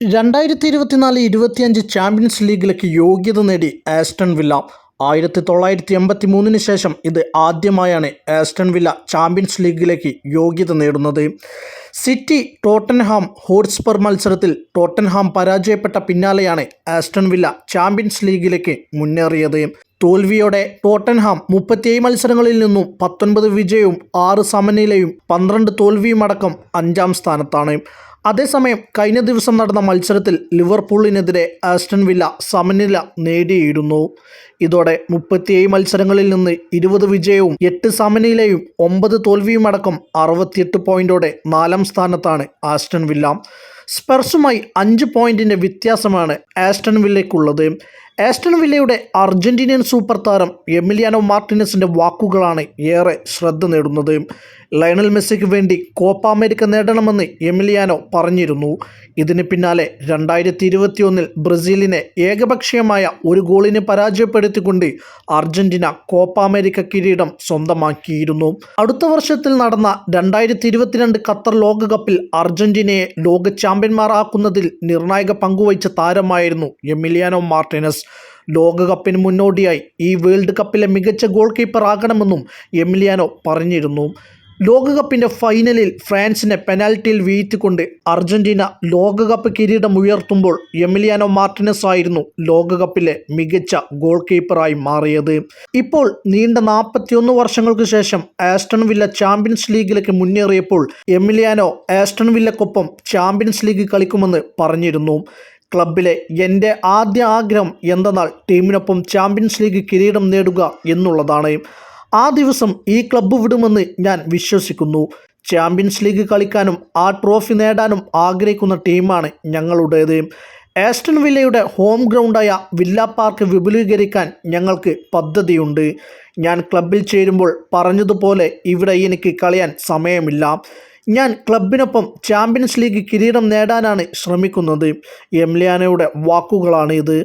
രണ്ടായിരത്തി ഇരുപത്തിനാല് ഇരുപത്തിയഞ്ച് ചാമ്പ്യൻസ് ലീഗിലേക്ക് യോഗ്യത നേടി ആസ്റ്റൺ വില്ല. ആയിരത്തി തൊള്ളായിരത്തി എൺപത്തി മൂന്നിന് ശേഷം ഇത് ആദ്യമായാണ് ആസ്റ്റൺ വില്ല ചാമ്പ്യൻസ് ലീഗിലേക്ക് യോഗ്യത നേടുന്നത്. സിറ്റി ടോട്ടൻഹാം ഹോട്ട്സ്പർ മത്സരത്തിൽ ടോട്ടൻഹാം പരാജയപ്പെട്ട പിന്നാലെയാണ് ആസ്റ്റൺ വില്ല ചാമ്പ്യൻസ് ലീഗിലേക്ക് മുന്നേറിയത്. തോൽവിയോടെ ടോട്ടൻഹാം മുപ്പത്തിയേഴ് മത്സരങ്ങളിൽ നിന്നും പത്തൊൻപത് വിജയവും ആറ് സമനിലയും പന്ത്രണ്ട് തോൽവിയുമടക്കം അഞ്ചാം സ്ഥാനത്താണ്. അതേസമയം കഴിഞ്ഞ ദിവസം നടന്ന മത്സരത്തിൽ ലിവർപൂളിനെതിരെ ആസ്റ്റൺ വില്ല സമനില നേടിയിരുന്നു. ഇതോടെ മുപ്പത്തിയേഴ് മത്സരങ്ങളിൽ നിന്ന് ഇരുപത് വിജയവും എട്ട് സമനിലയും ഒമ്പത് തോൽവിയുമടക്കം അറുപത്തിയെട്ട് പോയിന്റോടെ നാലാം സ്ഥാനത്താണ് ആസ്റ്റൺ വില്ല. സ്പെർസുമായി അഞ്ച് പോയിന്റിന്റെ വ്യത്യാസമാണ് ആസ്റ്റൺ വില്ലയ്ക്കുള്ളത്. ആസ്റ്റൺ വില്ലയുടെ അർജന്റീനിയൻ സൂപ്പർ താരം എമിലിയാനോ മാർട്ടിനസിന്റെ വാക്കുകളാണ് ഏറെ ശ്രദ്ധ നേടുന്നത്. ലയണൽ മെസ്സിക്ക് വേണ്ടി കോപ്പ അമേരിക്ക നേടണമെന്ന് എമിലിയാനോ പറഞ്ഞിരുന്നു. ഇതിന് പിന്നാലെ രണ്ടായിരത്തി ഇരുപത്തിയൊന്നിൽ ബ്രസീലിനെ ഏകപക്ഷീയമായ ഒരു ഗോളിന് പരാജയപ്പെടുത്തിക്കൊണ്ട് അർജന്റീന കോപ്പ അമേരിക്ക കിരീടം സ്വന്തമാക്കിയിരുന്നു. അടുത്ത വർഷത്തിൽ നടന്ന രണ്ടായിരത്തി ഇരുപത്തിരണ്ട് ഖത്തർ ലോകകപ്പിൽ അർജന്റീനയെ ലോക ചാമ്പ്യന്മാരാക്കുന്നതിൽ നിർണായക പങ്കുവഹിച്ച താരമായിരുന്നു എമിലിയാനോ മാർട്ടിനസ്. ലോകകപ്പിന് മുന്നോടിയായി ഈ വേൾഡ് കപ്പിലെ മികച്ച ഗോൾ കീപ്പർ ആകണമെന്നും എമിലിയാനോ പറഞ്ഞിരുന്നു. ലോകകപ്പിന്റെ ഫൈനലിൽ ഫ്രാൻസിനെ പെനാൽറ്റിയിൽ വീഴ്ത്തിക്കൊണ്ട് അർജന്റീന ലോകകപ്പ് കിരീടം ഉയർത്തുമ്പോൾ എമിലിയാനോ മാർട്ടിനസ് ആയിരുന്നു ലോകകപ്പിലെ മികച്ച ഗോൾ കീപ്പറായി മാറിയത്. ഇപ്പോൾ നീണ്ട നാൽപ്പത്തിയൊന്ന് വർഷങ്ങൾക്ക് ശേഷം ആസ്റ്റൺ വില്ല ചാമ്പ്യൻസ് ലീഗിലേക്ക് മുന്നേറിയപ്പോൾ എമിലിയാനോ ആസ്റ്റൺ വില്ലക്കൊപ്പം ചാമ്പ്യൻസ് ലീഗ് കളിക്കുമെന്ന് പറഞ്ഞിരുന്നു. ക്ലബിലെ എന്റെ ആദ്യ ആഗ്രഹം എന്തെന്നാൽ ടീമിനൊപ്പം ചാമ്പ്യൻസ് ലീഗ് കിരീടം നേടുക എന്നുള്ളതാണ്. ആ ദിവസം ഈ ക്ലബ്ബ് വിടുമെന്ന് ഞാൻ വിശ്വസിക്കുന്നു. ചാമ്പ്യൻസ് ലീഗ് കളിക്കാനും ആ ട്രോഫി നേടാനും ആഗ്രഹിക്കുന്ന ടീമാണ് ഞങ്ങളുടേത്. ആസ്റ്റൺ വില്ലയുടെ ഹോം ഗ്രൗണ്ടായ വില്ല പാർക്ക് വിപുലീകരിക്കാൻ ഞങ്ങൾക്ക് പദ്ധതിയുണ്ട്. ഞാൻ ക്ലബിൽ ചേരുമ്പോൾ പറഞ്ഞതുപോലെ ഇവിടെ എനിക്ക് കളിയാൻ സമയമില്ല. ഞാൻ ക്ലബിനൊപ്പം ചാമ്പ്യൻസ് ലീഗ് കിരീടം നേടാനാണ് ശ്രമിക്കുന്നത്. എംലിയാനയുടെ വാക്കുകളാണ് ഇത്